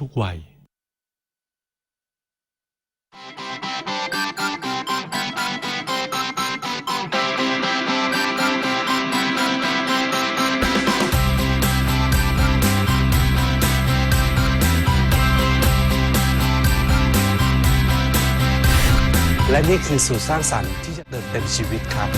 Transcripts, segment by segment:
ทุกวัยและนี่คือสูตรสร้างสรรค์ที่จะเติมเต็มชีวิตครับ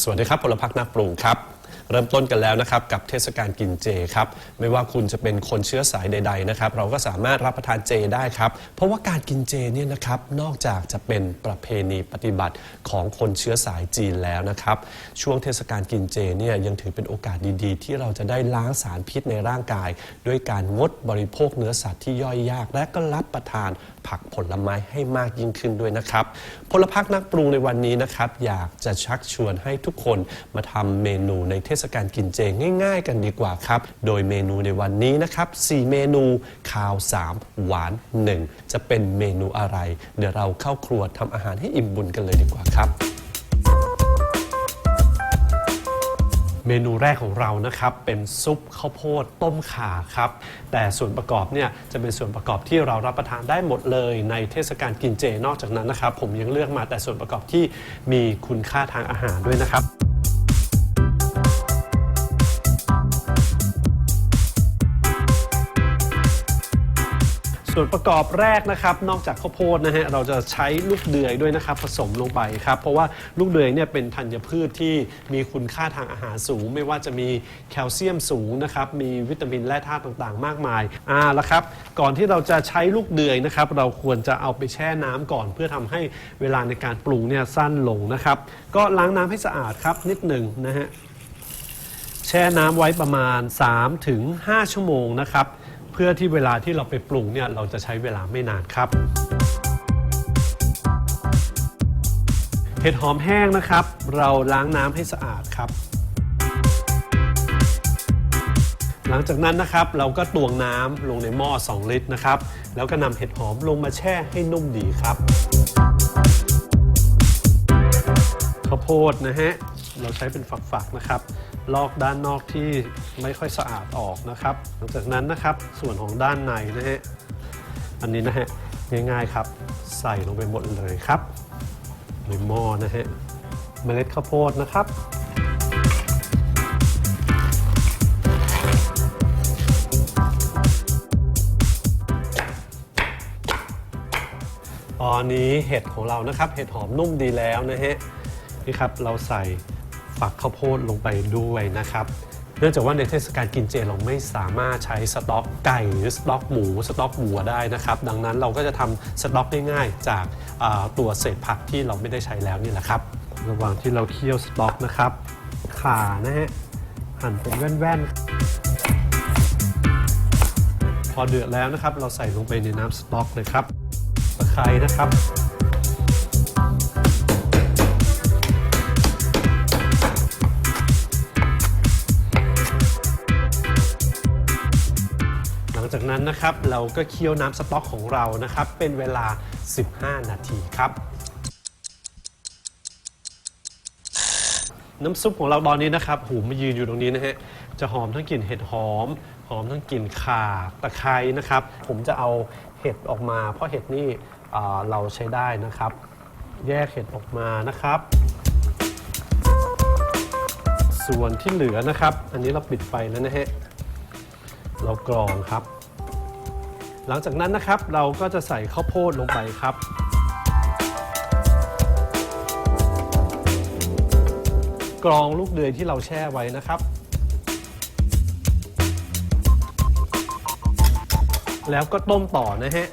สวัสดีครับพลพักนักปรุงครับ เริ่มต้นกันแล้วนะครับกับเทศกาลกินเจครับไม่ว่าคุณจะเป็นคนเชื้อสายใดๆนะครับเราก็สามารถรับประทานเจได้ครับ เพราะว่าการกินเจเนี่ยนะครับนอกจากจะเป็นประเพณีปฏิบัติของคนเชื้อสายจีนแล้วนะครับช่วงเทศกาลกินเจเนี่ยยังถือเป็นโอกาสดีๆ ที่เราจะได้ล้างสารพิษในร่างกาย ด้วยการงดบริโภคเนื้อสัตว์ที่ย่อยยาก และก็รับประทานผักผลไม้ให้มากยิ่งขึ้นด้วยนะครับพลพักนักปรุงในวันนี้นะครับอยากจะชักชวนให้ทุกคนมาทำเมนูในเทศศกาลกินเจง่ายๆ กันดีกว่าครับ โดยเมนูในวันนี้นะครับ4เมนูข้าว 3 หวาน 1 จะเป็นเมนูอะไร เดี๋ยวเราเข้าครัวทำอาหารให้อิ่มบุญกันเลยดีกว่าครับเมนูแรกของเรานะครับเป็นซุปข้าวโพดต้มข่าครับ แต่ส่วนประกอบเนี่ยจะเป็นส่วนประกอบที่เรารับประทานได้หมดเลยในเทศกาลกินเจนอกจากนั้นนะครับ ผมยังเลือกมาแต่ส่วนประกอบที่มีคุณค่าทางอาหารด้วยนะครับ ส่วนประกอบแรกนะครับนอกจากข้าวโพดนะฮะเราจะใช้ลูกเดือยด้วยนะครับผสมลงไปครับเพราะว่าลูกเดือยเนี่ยเป็นธัญพืชที่มีคุณค่าทางอาหารสูง ไม่ว่าจะมีแคลเซียมสูงนะครับมีวิตามินและธาตุต่างๆ มากมายอ่าแล้วครับก่อนที่เราจะใช้ลูกเดือยนะครับเราควรจะเอาไปแช่น้ำก่อน เพื่อทำให้เวลาในการปรุงเนี่ยสั้นลงนะครับก็ล้างน้ำให้สะอาดครับนิดหนึ่งนะฮะแช่น้ำไว้ประมาณ3-5ถึง5ชั่วโมงนะครับ เพื่อที่เวลาที่เราไปปรุงเนี่ยเราจะใช้เวลาไม่นานครับเห็ดหอมแห้งนะครับ เราล้างน้ำให้สะอาดครับ หลังจากนั้นนะครับเราก็ตวงน้ำลงในหม้อ 2 ลิตรนะครับ แล้วก็นำเห็ดหอมลงมาแช่ให้นุ่มดีครับข้าวโพดนะฮะเราใช้เป็นฝักๆนะครับ ลอกด้านนอกที่ไม่ค่อยสะอาดออกนะครับ หลังจากนั้นนะครับส่วนของด้านในนะฮะอันนี้นะฮะง่ายๆครับใส่ลงไปหมดเลยครับในหม้อนะฮะเมล็ดข้าวโพดนะครับตอนนี้เห็ดของเรานะครับ เห็ดหอมนุ่มดีแล้วนะฮะนี่ครับเราใส่ ฝักข้าวโพดลงไปด้วยนะครับเนื่องจากว่าในเทศกาลกินเจเราไม่สามารถใช้สต๊อกไก่หรือสต๊อกหมูสต๊อกวัวได้นะครับ ดังนั้นเราก็จะทำสต๊อกง่ายๆ จากาตัวเศษผักที่เราไม่ได้ใช้แล้วนี่แหละครับ ระหว่างที่เราเคี่ยวสต๊อกนะครับขานะฮะหั่นเป็นแว่นๆ พอเดือดแล้วนะครับ เราใส่ลงไปในน้ำสต๊อกเลยครับตะไคร้นะครับ นั้นนะครับเราก็เคี่ยวน้ำสต๊อกของเรานะครับเป็นเวลา 15 นาทีครับ น้ำซุปของเราตอนนี้นะครับหูมายืนอยู่ตรงนี้นะฮะจะหอมทั้งกลิ่นเห็ดหอม หอมทั้งกลิ่นข่าตะไคร้นะครับ ผมจะเอาเห็ดออกมา เพราะเห็ดนี่เราใช้ได้นะครับ แยกเห็ดออกมานะครับ ส่วนที่เหลือนะครับ อันนี้เราปิดไฟแล้วนะฮะเรากรองครับ หลังจากนั้นนะครับเราก็จะใส่ข้าวโพดลงไปครับ กรองลูกเดือยที่เราแช่ไว้นะครับ แล้วก็ต้มต่อนะฮะ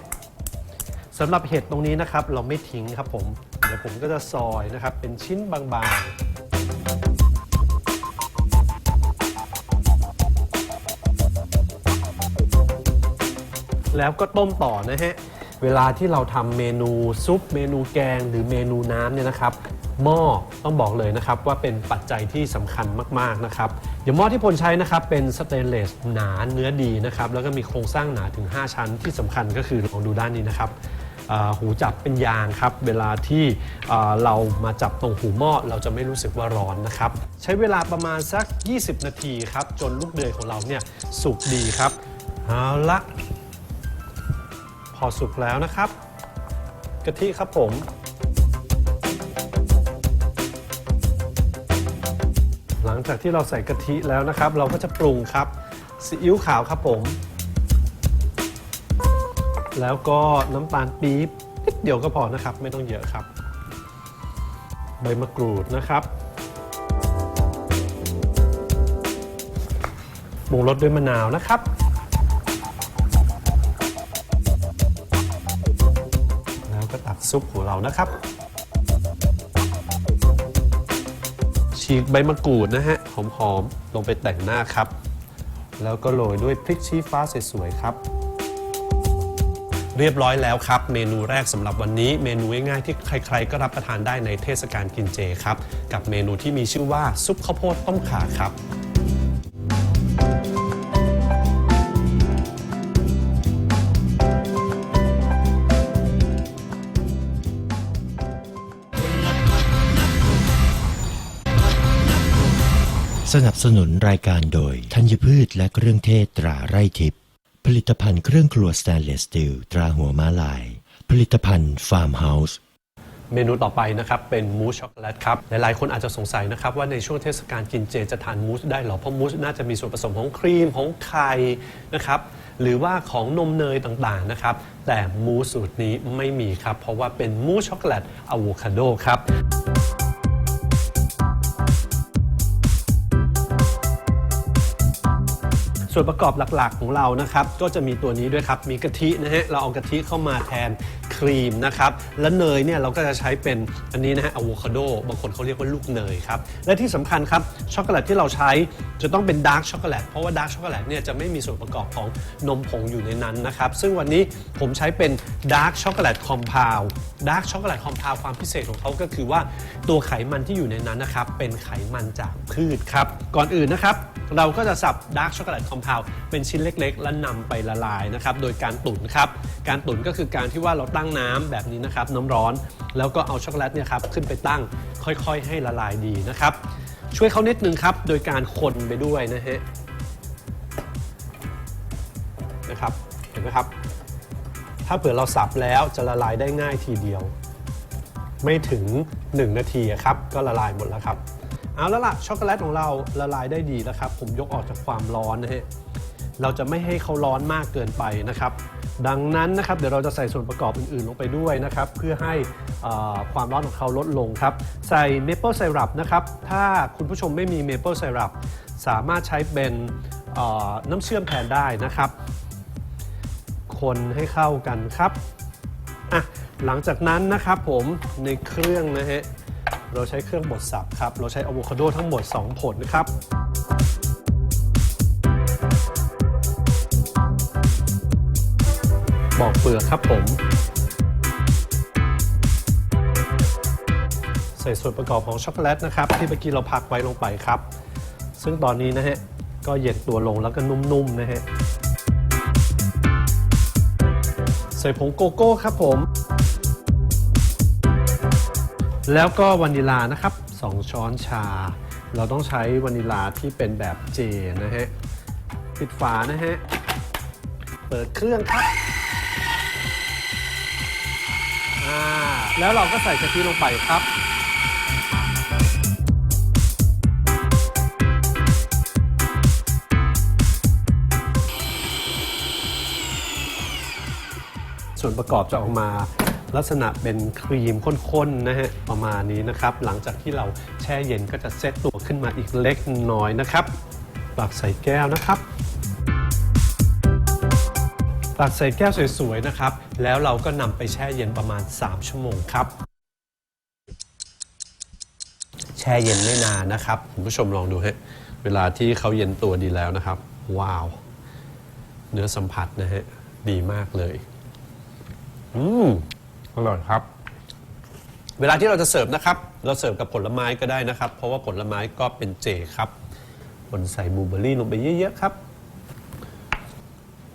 สำหรับเห็ดตรงนี้นะครับ เราไม่ทิ้งครับผม เดี๋ยวผมก็จะซอยนะครับ เป็นชิ้นบางๆ แล้วก็ต้มต่อนะฮะ เวลาที่เราทำเมนูซุป เมนูแกง หรือเมนูน้ำเนี่ยนะครับ หม้อต้องบอกเลยนะครับว่าเป็นปัจจัยที่สำคัญมากๆนะครับอย่างหม้อที่พลใช้นะครับเป็นสเตนเลสหนาเนื้อดีนะครับ แล้วก็มีโครงสร้างหนาถึง 5 ชั้นที่สำคัญก็คือลองดูด้านนี้นะครับหูจับเป็นยางครับ เวลาที่อ่เรามาจับตรงหูหม้อเราจะไม่รู้สึกว่าร้อนนะครับ ใช้เวลาประมาณสัก 20 นาทีครับ จนลูกเดือยของเราเนี่ยสุกดีครับ เอาละ อสุกแล้วนะครับ กะทิครับผม หลังจากที่เราใส่กะทิแล้วนะครับ เราก็จะปรุงครับซีอิ๊วขาวครับผม แล้วก็น้ำตาลปี๊บนิดเดียวก็พอนะครับ ไม่ต้องเยอะครับ ใบมะกรูดนะครับปรุงรสด้วยมะนาวนะครับ ซุปของเรานะครับ ฉีกใบมะกรูดนะฮะหอมๆลงไปแต่งหน้าครับ แล้วก็โรยด้วยพริกชี้ฟ้าสวยๆครับ เรียบร้อยแล้วครับ เมนูแรกสำหรับวันนี้ เมนูง่ายๆที่ใคร ๆ ก็รับประทานได้ในเทศกาลกินเจครับ กับเมนูที่มีชื่อว่าซุปข้าวโพดต้มข่าครับ สนับสนุนรายการโดย ธัญพืชและเครื่องเทศตราไร่ทิพย์ผลิตภัณฑ์เครื่องครัวสแตนเลสสตีลตราหัวม้าลาย ผลิตภัณฑ์ฟาร์มเฮาส์เมนูต่อไปนะครับเป็นมูสช็อกโกแลตครับ หลายๆ คนอาจจะสงสัยนะครับว่าในช่วงเทศกาลกินเจจะทานมูสได้หรอ เพราะมูสน่าจะมีส่วนผสมของครีมของไข่นะครับหรือว่าของนมเนยต่างๆนะครับ แต่มูสสูตรนี้ไม่มีครับ เพราะว่าเป็นมูสช็อกโกแลตอะโวคาโดครับ ส่วนประกอบหลักๆของเรานะครับก็จะมีตัวนี้ด้วยครับ มีกะทินะฮะเราเอากะทิเข้ามาแทนครีมนะครับ และเนยเนี่ยเราก็จะใช้เป็นอันนี้นะฮะอะโวคาโดบางคนเขาเรียกว่าลูกเนยครับ และที่สำคัญครับช็อกโกแลตที่เราใช้จะต้องเป็นดาร์กช็อกโกแลตเพราะว่าดาร์กช็อกโกแลตเนี่ยจะไม่มีส่วนประกอบของนมผงอยู่ในนั้นนะครับ ซึ่งวันนี้ผมใช้เป็นดาร์กช็อกโกแลตคอมเพลว์ดาร์กช็อกโกแลตคอมเพลว์ความพิเศษของเขาก็คือว่าตัวไขมันที่อยู่ในนั้นนะครับเป็นไขมันจากพืชครับก่อนอื่นนะครับเราก็จะสับดาร์กช็อกโกแลตคอมเพลเป็นชิ้นเล็ก ๆ แล้วนำไปละลายนะครับโดยการตุ๋นครับการตุ๋นก็คือการที่ว่าเราตั้งน้ำแบบนี้นะครับน้ำร้อน แล้วก็เอาช็อกโกแลตเนี่ยครับขึ้นไปตั้งค่อยๆ ให้ละลายดีนะครับช่วยเขานิดนึงครับโดยการคนไปด้วยนะฮะนะครับเห็นไหมครับ ถ้าเผื่อเราสับแล้วจะละลายได้ง่ายทีเดียว ไม่ถึง 1 นาทีครับ ก็ละลายหมดแล้วครับ เอาแล้วล่ะช็อกโกแลตของเราละลายได้ดีแล้วครับ ผมยกออกจากความร้อนนะฮะเราจะไม่ให้เขาร้อนมากเกินไปนะครับ ดังนั้นนะครับเดี๋ยวเราจะใส่ส่วนประกอบอื่นๆลงไปด้วยนะครับ เพื่อให้ความร้อนของเขาลดลงครับ ใส่เมเปิลไซรัปนะครับ ถ้าคุณผู้ชมไม่มีเมเปิลไซรัปสามารถใช้เป็นน้ำเชื่อมแทนได้นะครับ คนให้เข้ากันครับอะหลังจากนั้นนะครับผมในเครื่องนะฮะ เราใช้เครื่องบดสับครับ เราใช้อะโวคาโดทั้งหมด 2 ผลครับบอกเปลือกครับผม ใส่ส่วนประกอบของช็อกโกแลตนะครับ ที่เมื่อกี้เราพักไว้ลงไปครับ ซึ่งตอนนี้นะฮะ ก็เย็นตัวลงแล้วก็นุ่มๆนะฮะ ใส่ผงโกโก้ครับผม แล้วก็วานิลานะครับ 2 ช้อนชา เราต้องใช้วานิลาที่เป็นแบบเจนะฮะปิดฝานะฮะ เปิดเครื่องครับอ่าแล้วเราก็ใส่กะทิลงไปครับส่วนประกอบจะออกมา ลักษณะเป็นครีมข้นๆนะฮะประมาณนี้นะครับ หลังจากที่เราแช่เย็นก็จะเซตตัวขึ้นมาอีกเล็กน้อยนะครับตักใส่แก้วนะครับตักใส่แก้วสวยๆนะครับ แล้วเราก็นำไปแช่เย็นประมาณ 3 ชั่วโมงครับ แช่เย็นไม่นานนะครับคุณผู้ชมลองดูฮะเวลาที่เขาเย็นตัวดีแล้วนะครับ ว้าว เนื้อสัมผัสนะฮะดีมากเลย อืม อร่อยครับ เวลาที่เราจะเสิร์ฟนะครับ เราเสิร์ฟกับผลไม้ก็ได้นะครับ เพราะว่าผลไม้ก็เป็นเจครับคนใส่บลูเบอร์รี่ลงไปเยอะๆครับ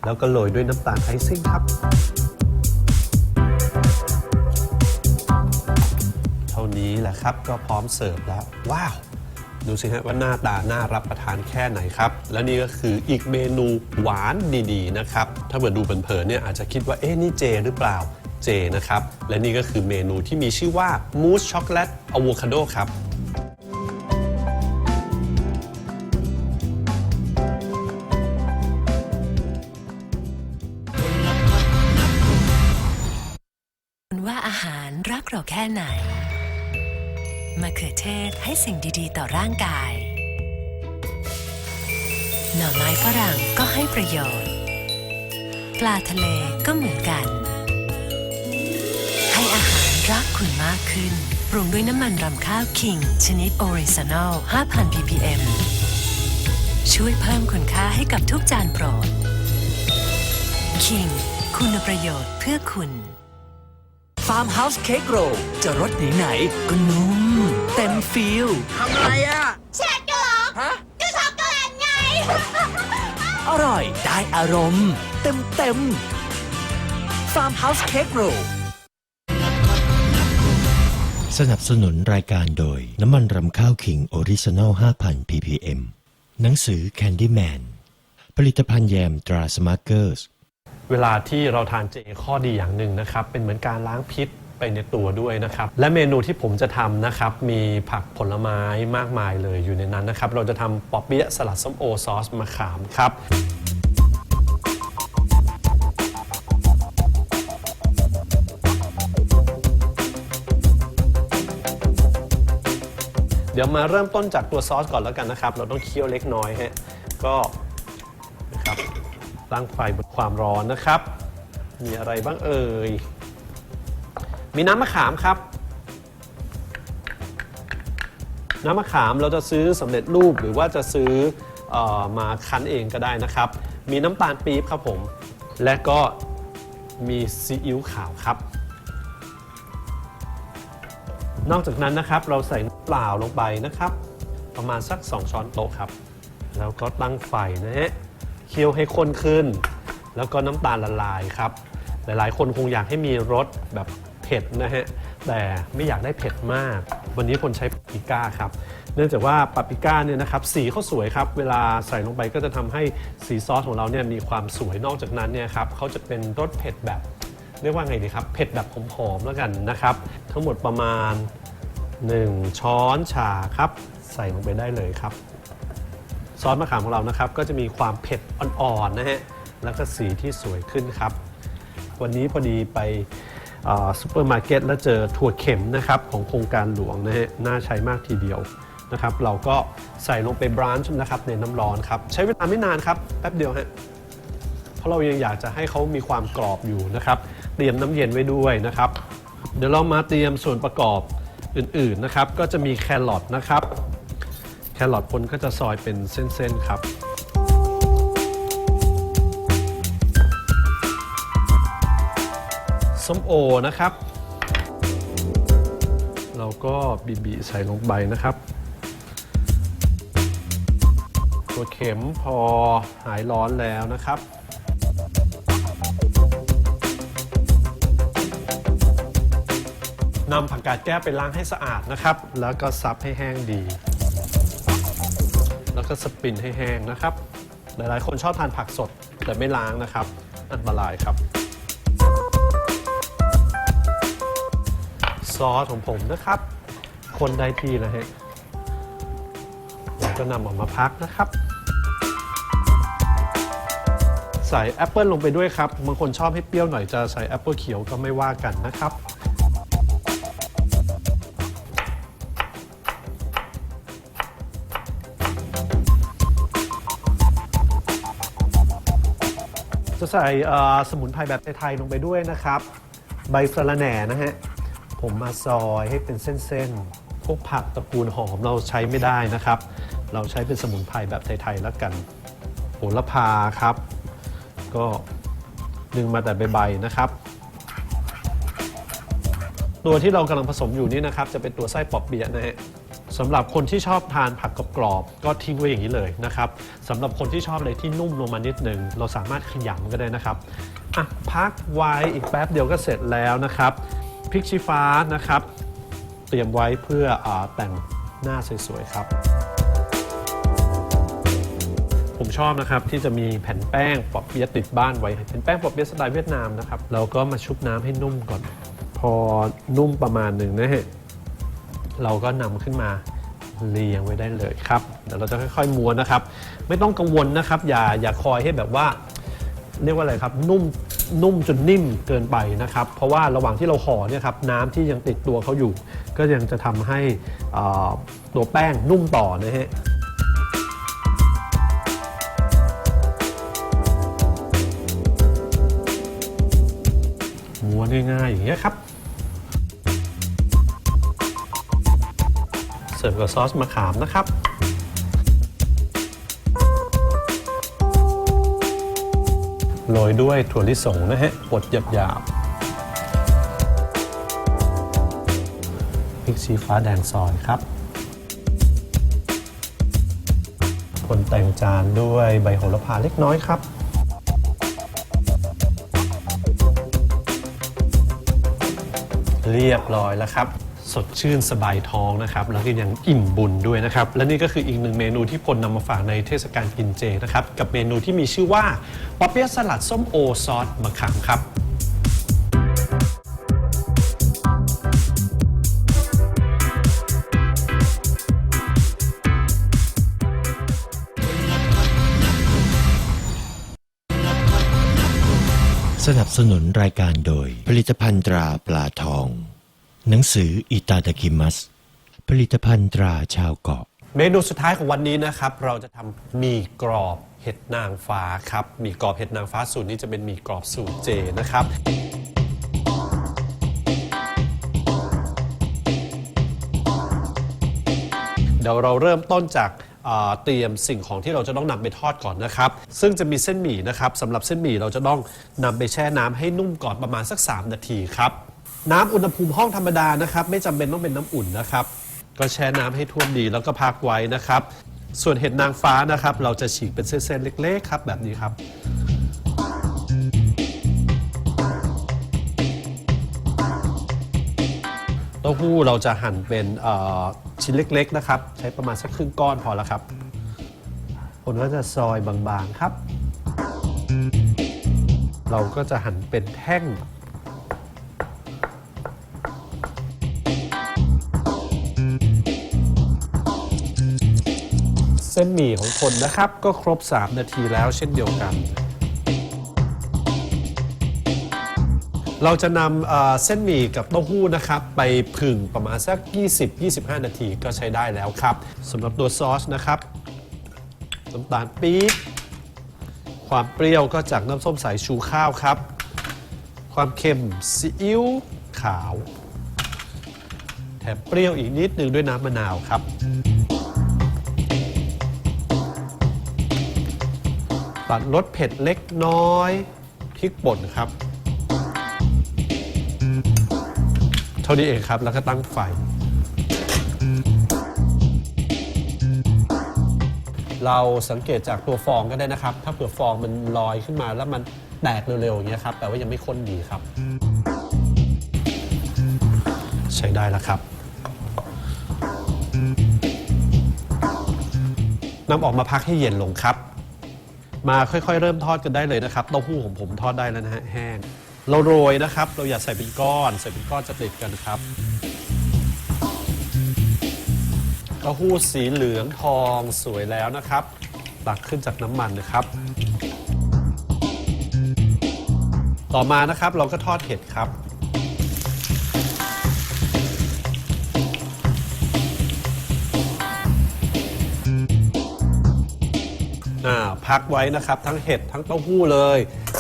แล้วก็โรยด้วยน้ำตาลไอซิ่งครับ เท่านี้แหละครับก็พร้อมเสิร์ฟแล้ว ว้าว ดูสิฮะว่าหน้าตาน่ารับประทานแค่ไหนครับ และนี่ก็คืออีกเมนูหวานดีๆนะครับ ถ้าเกิดดูเผินๆเนี่ยอาจจะคิดว่าเอ๊ะนี่เจหรือเปล่า เจนะครับ และนี่ก็คือเมนูที่มีชื่อว่ามูสช็อกโกแลตอะโวคาโดครับว่าอาหารรักเราแค่ไหนมะเขือเทศให้สิ่งดีๆ ต่อร่างกาย หน่อไม้ฝรั่งก็ให้ประโยชน์ ปลาทะเลก็เหมือนกัน รรักคุณมากขึ้น ปรุงด้วยน้ำมันรำข้าวคิง ชนิดออริจินอล 5,000 ppm ช่วยเพิ่มคุณค่าให้กับทุกจานโปรดคิงคุณประโยชน์เพื่อคุณฟาร์มเฮาส์เค้กโรจะรสไหนๆก็นุ่มเต็มฟิลทำอะไรอะเช็ดเหรอฮะก็ช็อกโกแลตไง อร่อยได้อารมณ์ เต็มเต็มฟาร์มเฮาส์เค้กโร สนับสนุนรายการโดย น้ำมันรำข้าวขิงออริจินอล 5,000 ppm หนังสือ Candyman ผลิตภัณฑ์แยมตราสมาร์เกอร์สเวลาที่เราทานเจข้อดีอย่างหนึ่งนะครับ เป็นเหมือนการล้างพิษไปในตัวด้วยนะครับ และเมนูที่ผมจะทำนะครับ มีผักผลไม้มากมายเลยอยู่ในนั้นนะครับ เราจะทำปอเปี๊ยะสลัดส้มโอซอสมะขามครับ ดี๋ยวมาเริ่มต้นจากตัวซอสก่อนแล้วกันนะครับ เราต้องเคี่ยวเล็กน้อยฮะก็นะครับตั้งไฟบนความร้อนนะครับ มีอะไรบ้างเอ่ย มีน้ำมะขามครับ น้ำมะขามเราจะซื้อสำเร็จรูปหรือว่าจะซื้อออมาคั้นเองก็ได้นะครับ มีน้ำตาลปี๊บครับผม และก็มีซีอิ๊วขาวครับ นอกจากนั้นนะครับเราใส่เปล่าลงไปนะครับ ประมาณสัก 2 ช้อนโต๊ะครับ แล้วก็ตั้งไฟนะฮะเคี่ยวให้ข้นขึ้น แล้วก็น้ำตาลละลายครับ หลายๆ คนคงอยากให้มีรสแบบเผ็ดนะฮะแต่ไม่อยากได้เผ็ดมาก วันนี้คนใช้ปาปริก้าครับ เนื่องจากว่าปาปริก้าเนี่ยนะครับสีเขาสวยครับ เวลาใส่ลงไปก็จะทำให้สีซอสของเราเนี่ยมีความสวยนอกจากนั้นเนี่ยครับเขาจะเป็นรสเผ็ดแบบ เรียกว่าไงดีครับ เผ็ดแบบหอมๆแล้วกันนะครับ ทั้งหมดประมาณ 1 ช้อนชาครับ ใส่ลงไปได้เลยครับ ซอสมะขามของเรานะครับ ก็จะมีความเผ็ดอ่อนๆนะฮะแล้วก็สีที่สวยขึ้นครับ วันนี้พอดีไปซูเปอร์มาร์เก็ตแล้วเจอถั่วเข็มนะครับของโครงการหลวงนะฮะน่าใช้มากทีเดียวนะครับ เราก็ใส่ลงไปบรานช์นะครับในน้ำร้อนครับ ใช้เวลาไม่นานครับ แป๊บเดียวฮะเพราะเรายังอยากจะให้เขามีความกรอบอยู่นะครับ เตรียมน้ำเย็นไว้ด้วยนะครับ เดี๋ยวเรามาเตรียมส่วนประกอบอื่นๆนะครับ ก็จะมีแครอทนะครับ แครอทพลก็จะซอยเป็นเส้นๆครับส้มโอนะครับ เราก็บีบีใส่ลงไปนะครับตัวเข็มพอหายร้อนแล้วนะครับ นำผักกาดแก้วไปล้างให้สะอาดนะครับ แล้วก็ซับให้แห้งดี แล้วก็สปินให้แห้งนะครับ หลายๆ คนชอบทานผักสดแต่ไม่ล้างนะครับ อันตรายครับ ซอสของผมนะครับ คนได้ที่นะฮะก็นำออกมาพักนะครับ ใส่แอปเปิลลงไปด้วยครับบางคนชอบให้เปรี้ยวหน่อยจะใส่แอปเปิลเขียวก็ไม่ว่ากันนะครับ จะใส่สมุนไพรแบบไทยๆลงไปด้วยนะครับ ใบสะระแหน่นะฮะ ผมมาซอยให้เป็นเส้นๆ พวกผักตระกูลหอมเราใช้ไม่ได้นะครับ เราใช้เป็นสมุนไพรแบบไทยๆแล้วกัน โหระพาครับ ก็ดึงมาแต่ใบๆนะครับ ตัวที่เรากำลังผสมอยู่นี่นะครับ จะเป็นตัวไส้ปอบเปียะนะฮะ สำหรับคนที่ชอบทานผักกรอบๆก็ทิ้งไว้อย่างนี้เลยนะครับสำหรับคนที่ชอบอะไรที่นุ่มลงมานิดนึงเราสามารถขยำก็ได้นะครับอะพักไว้อีกแป๊บเดียวก็เสร็จแล้วนะครับพริกชี้ฟ้านะครับ เตรียมไว้เพื่ออแต่งหน้าสวยๆครับ ผมชอบนะครับที่จะมีแผ่นแป้งปอบเปี๊ยะติดบ้านไว้เป็นแป้งปอบเปี๊ยะสไตล์เวียดนามนะครับเราก็มาชุบน้ำให้นุ่มก่อน พอนุ่มประมาณหนึ่งนะฮะ เราก็นำขึ้นมาเรียงไว้ได้เลยครับเดี๋ยวเราจะค่อยๆม้วนนะครับ ไม่ต้องกังวลนะครับ อย่าอย่าคอยให้แบบว่า เรียกว่าอะไรครับนุ่มนุ่มจนนิ่มเกินไปนะครับ เพราะว่าระหว่างที่เราห่อเนี่ยครับน้ำที่ยังติดตัวเขาอยู่ ก็ยังจะทำให้อ่าตัวแป้งนุ่มต่อนะฮะม้วนง่ายๆอย่างเงี้ยครับ เสิร์ฟกับซอสมะขามนะครับ โรยด้วยถั่วลิสงนะฮะบดหยาบๆพริกชี้ฟ้าแดงซอยครับคนแต่งจานด้วยใบโหระพาเล็กน้อยครับ เรียบร้อยแล้วครับ สดชื่นสบายท้องนะครับ แล้วก็ยังอิ่มบุญด้วยนะครับ และนี่ก็คืออีกหนึ่งเมนูที่พลนำมาฝากในเทศกาลกินเจนะครับ กับเมนูที่มีชื่อว่าปอเปี๊ยะสลัดส้มโอซอสมะขามครับสนับสนุนรายการโดย ผลิตภัณฑ์ตราปลาทอง หนังสืออิตาดากิมัส ผลิตภัณฑ์ตราชาวเกาะ เมนูสุดท้ายของวันนี้นะครับ เราจะทำหมี่กรอบเห็ดนางฟ้าครับหมี่กรอบเห็ดนางฟ้าสูตรนี้จะเป็นหมี่กรอบสูตรเจนะครับ เดี๋ยวเราเริ่มต้นจากเอ่อเตรียมสิ่งของที่เราจะต้องนำไปทอดก่อนนะครับ ซึ่งจะมีเส้นหมี่นะครับสำหรับเส้นหมี่เราจะต้องนำไปแช่น้ำให้นุ่มก่อนประมาณสัก 3 นาทีครับ น้ำอุณหภูมิห้องธรรมดานะครับ ไม่จำเป็นต้องเป็นน้ำอุ่นนะครับ ก็แช่น้ำให้ท่วมดีแล้วก็พักไว้นะครับ ส่วนเห็ดนางฟ้านะครับ เราจะฉีกเป็นเส้นๆเล็ก ๆ ครับ แบบนี้ครับ เต้าหู้เราจะหั่นเป็นเอ่อชิ้นเล็ก ๆ นะครับ ใช้ประมาณสักครึ่งก้อนพอแล้วครับคนก็จะซอยบางๆครับ เราก็จะหั่นเป็นแท่ง ส้นหมี่ของคนนะครับ ก็ครบ 3 นาทีแล้วเช่นเดียวกัน เราจะนำเอ่อเส้นหมี่กับเต้าหู้นะครับ ไปผึ่งประมาณสัก 20-25 นาทีก็ใช้ได้แล้วครับสำหรับตัวซอสนะครับน้ำตาลปี๊บความเปรี้ยวก็จากน้ำส้มสายชูข้าวครับ ความเค็มซีอิ๊วขาว แถมเปรี้ยวอีกนิดนึงด้วยน้ำมะนาวครับ ตัดรสเผ็ดเล็กน้อยพริกป่นครับ เท่านี้เองครับ แล้วก็ตั้งไฟ เราสังเกตจากตัวฟองก็ได้นะครับ ถ้าเผื่อฟองมันลอยขึ้นมาแล้วมันแตกเร็วๆอย่างเงี้ยครับแปลว่ายังไม่ข้นดีครับ ใช้ได้แล้วครับนำออกมาพักให้เย็นลงครับ มาค่อยๆ เริ่มทอดกันได้เลยนะครับเต้าหู้ของผมทอดได้แล้วนะฮะแห้ง เราโรยนะครับ เราอย่าใส่เป็นก้อนใส่เป็นก้อนจะติดกันครับเต้าหู้สีเหลืองทองสวยแล้วนะครับ ตักขึ้นจากน้ำมันนะครับ ต่อมานะครับเราก็ทอดเห็ดครับ พักไว้นะครับ ทั้งเห็ดทั้งเต้าหู้เลย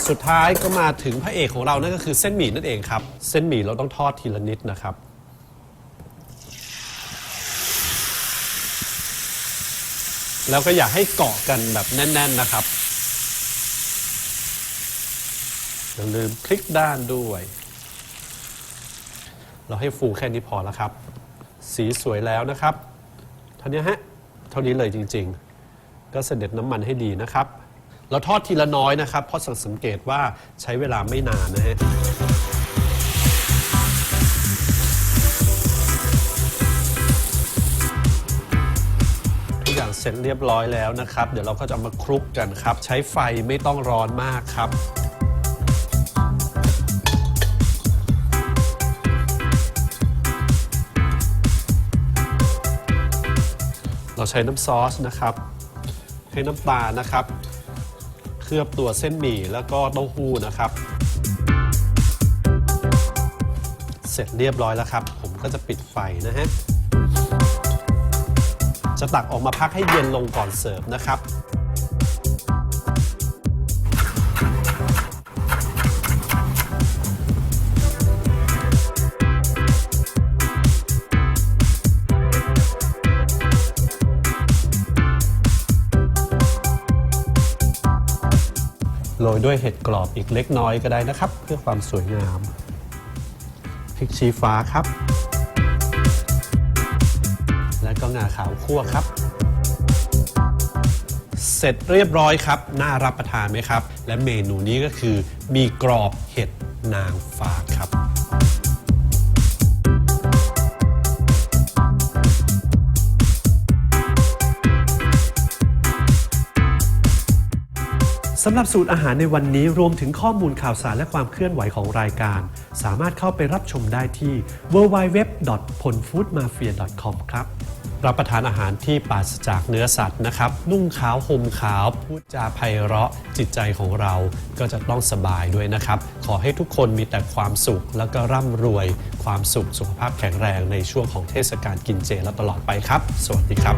สุดท้ายก็มาถึงพระเอกของเรานั่นก็คือเส้นหมี่นั่นเองครับ เส้นหมี่เราต้องทอดทีละนิดนะครับ แล้วก็อย่าให้เกาะกันแบบแน่น ๆนะครับอย่าลืมพลิกด้านด้วย เราให้ฟูแค่นี้พอแล้วครับ สีสวยแล้วนะครับ เท่านี้ฮะ เท่านี้เลยจริง ๆ ก็เสด็จน้ำมันให้ดีนะครับ เราทอดทีละน้อยนะครับ เพราะสังเกตว่าใช้เวลาไม่นานนะฮะทุกอย่างเสร็จเรียบร้อยแล้วนะครับ เดี๋ยวเราก็จะมาคลุกกันครับ ใช้ไฟไม่ต้องร้อนมากครับเราใช้น้ำซอสนะครับ ให้น้ำตาลนะครับ เคลือบตัวเส้นหมี่แล้วก็เต้าหู้นะครับ เสร็จเรียบร้อยแล้วครับ ผมก็จะปิดไฟนะฮะจะตักออกมาพักให้เย็นลงก่อนเสิร์ฟนะครับ รยด้วยเห็ดกรอบอีกเล็กน้อยก็ได้นะครับ เพื่อความสวยงามพริกชี้ฟ้าครับ และก็งาขาวคั่วครับ เสร็จเรียบร้อยครับ น่ารับประทานไหมครับ และเมนูนี้ก็คือ มีกรอบเห็ดนางฟ้าครับ สำหรับสูตรอาหารในวันนี้รวมถึงข้อมูลข่าวสารและความเคลื่อนไหวของรายการ สามารถเข้าไปรับชมได้ที่ www.ponfoodmafia.com ครับรับประทานอาหารที่ปราศจากเนื้อสัตว์นะครับ นุ่งขาวห่มขาว พูดจาไพเราะจิตใจของเราก็จะต้องสบายด้วยนะครับ ขอให้ทุกคนมีแต่ความสุขแล้วก็ร่ำรวย ความสุขสุขภาพแข็งแรงในช่วงของเทศกาลกินเจและตลอดไปครับ สวัสดีครับ